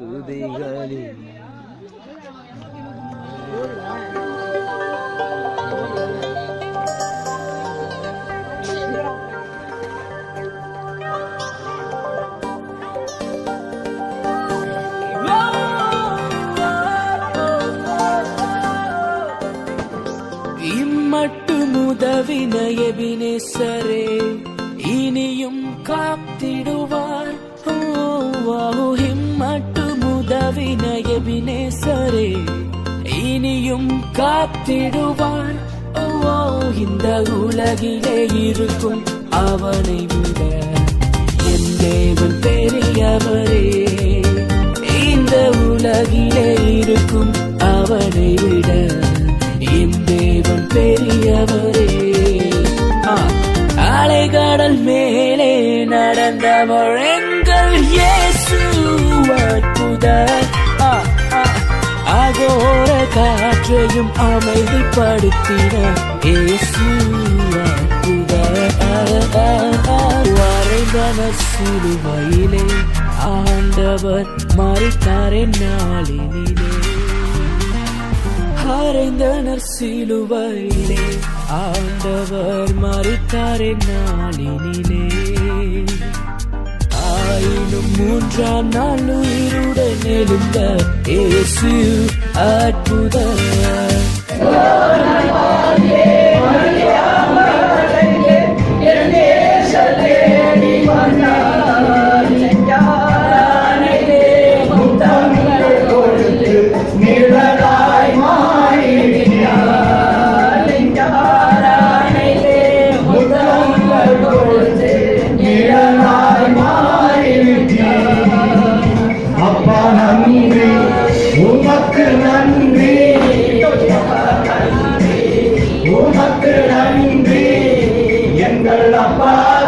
துதிகளில் இம்மட்டு முதவின எபினேசரே இனியும் காத்திடுவார். ஓ, வாஹிம் முதவின எபினேசரே இனியும் காத்திடுவான் ஓ, இந்த உலகிலே இருக்கும் அவனை விட என் தேவன் பெரியவரே இந்த உலகிலே இருக்கும் அவனை விட என் தேவன் பெரியவரே. அலைகடல் மேலே நடந்தவர் எங்கள் இயேசு அற்புதர் காற்றையும் அமைதிப்படுத்தின இயேசு சிலுவையிலே ஆண்டவர் மறித்தாரே நாளினிலே. அறைந்தனர் சிலுவையிலே ஆண்டவர் மறித்தாரே நாளினிலே. ஆயினும் மூன்றாம் நாள் உயிருடன் எழுந்த இயேசு அற்புதர் 아빠